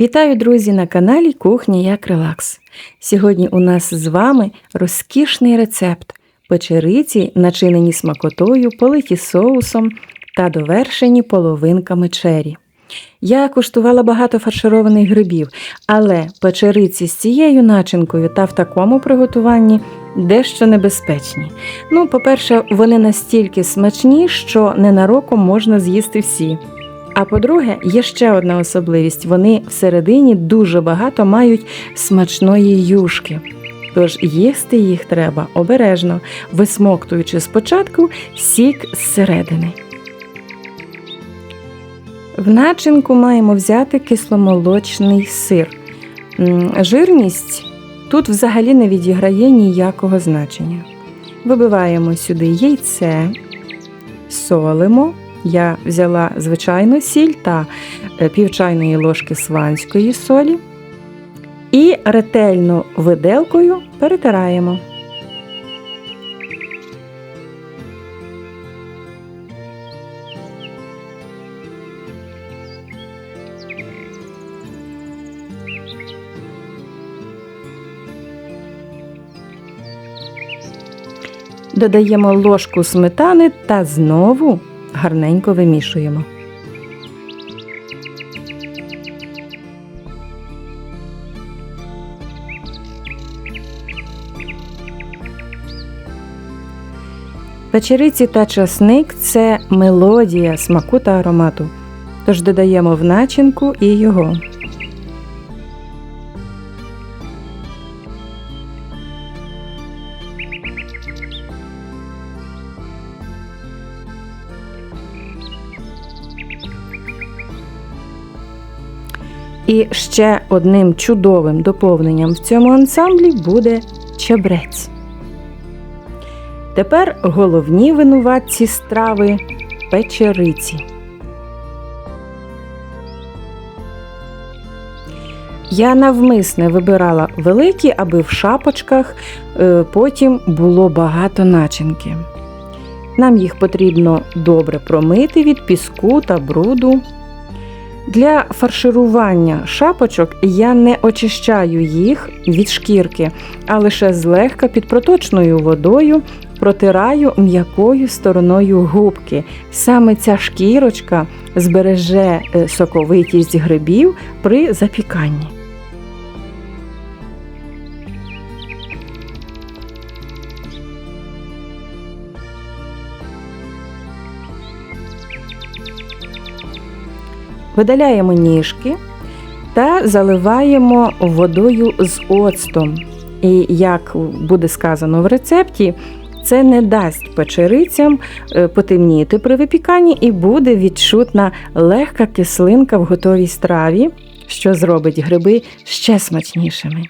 Вітаю, друзі, на каналі Кухня як Релакс. Сьогодні у нас з вами розкішний рецепт печериці, начинені смакотою, политі соусом та довершені половинками чері. Я куштувала багато фаршированих грибів, але печериці з цією начинкою та в такому приготуванні дещо небезпечні. Ну, по-перше, вони настільки смачні, що ненароком можна з'їсти всі. А по-друге, є ще одна особливість: вони всередині дуже багато мають смачної юшки. Тож їсти їх треба обережно, висмоктуючи спочатку сік зсередини. В начинку маємо взяти кисломолочний сир. Жирність тут взагалі не відіграє ніякого значення. Вибиваємо сюди яйце, солимо. Я взяла звичайну сіль та е, пів чайної ложки сванської солі і ретельно виделкою перетираємо. Додаємо ложку сметани та знову гарненько вимішуємо. Печериці та часник це мелодія смаку та аромату. Тож додаємо в начинку і його. І ще одним чудовим доповненням в цьому ансамблі буде чебрець. Тепер головні винуватці страви печериці. Я навмисне вибирала великі, аби в шапочках е, потім було багато начинки. Нам їх потрібно добре промити від піску та бруду. Для фарширування шапочок я не очищаю їх від шкірки, а лише злегка під проточною водою протираю м'якою стороною губки. Саме ця шкірочка збереже е, соковитість грибів при запіканні. Видаляємо ніжки та заливаємо водою з оцтом. І як буде сказано в рецепті, це не дасть печерицям е, потемніти при випіканні і буде відчутна легка кислинка в готовій страві, що зробить гриби ще смачнішими.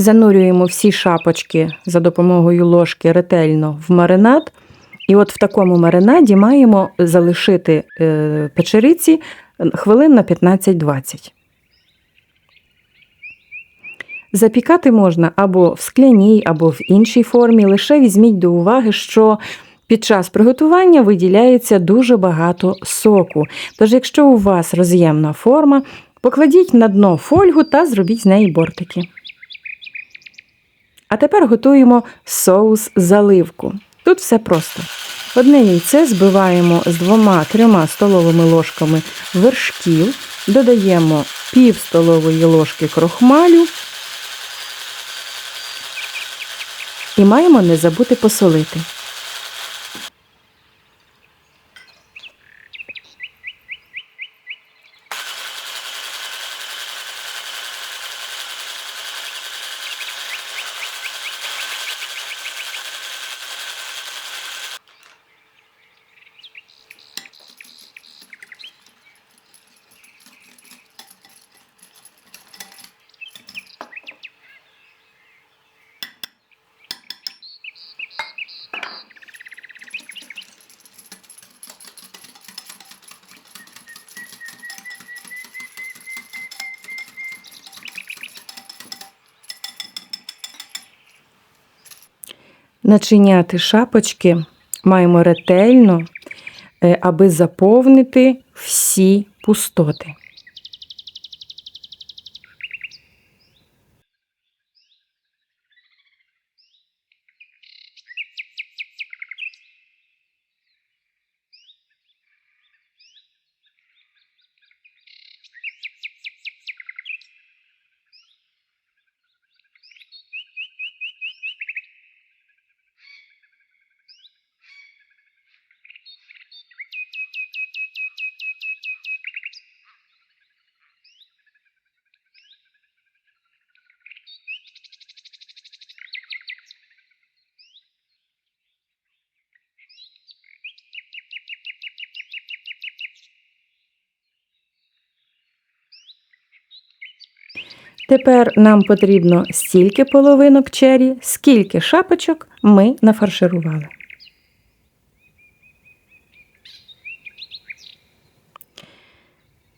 Занурюємо всі шапочки за допомогою ложки ретельно в маринад. І от в такому маринаді маємо залишити е, печериці хвилин на 15-20. Запікати можна або в скляній, або в іншій формі. Лише візьміть до уваги, що під час приготування виділяється дуже багато соку. Тож, якщо у вас роз'ємна форма, покладіть на дно фольгу та зробіть з неї бортики. А тепер готуємо соус заливку. Тут все просто. Одне яйце збиваємо з двома-трьома столовими ложками вершків, додаємо пів столової ложки крохмалю і маємо не забути посолити. Начиняти шапочки маємо ретельно, е, аби заповнити всі пустоти. Тепер нам потрібно стільки половинок чері, скільки шапочок ми нафарширували.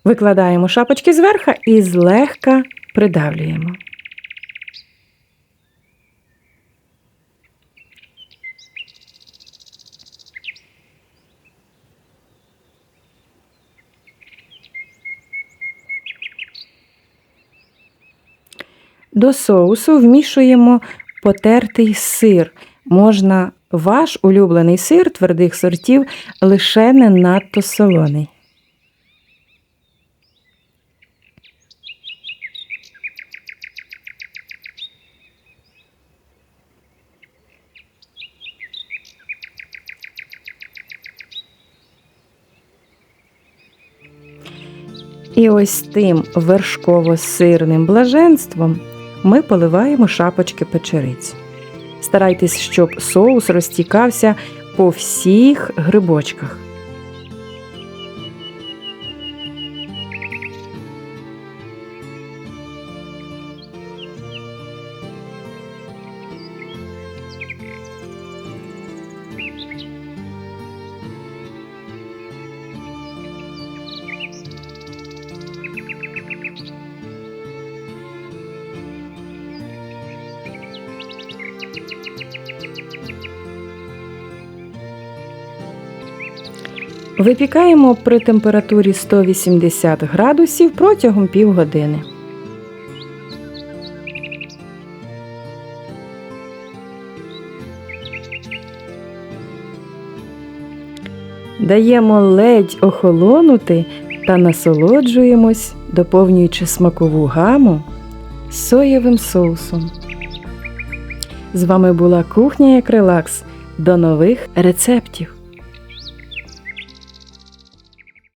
Викладаємо шапочки зверху і злегка придавлюємо. До соусу вмішуємо потертий сир. Можна ваш улюблений сир твердих сортів лише не надто солоний. І ось тим вершково-сирним блаженством ми поливаємо шапочки печериць. Старайтесь, щоб соус розтікався по всіх грибочках. Випікаємо при температурі 180 градусів протягом півгодини. Даємо ледь охолонути та насолоджуємось, доповнюючи смакову гаму соєвим соусом. З вами була кухня як релакс. До нових рецептів!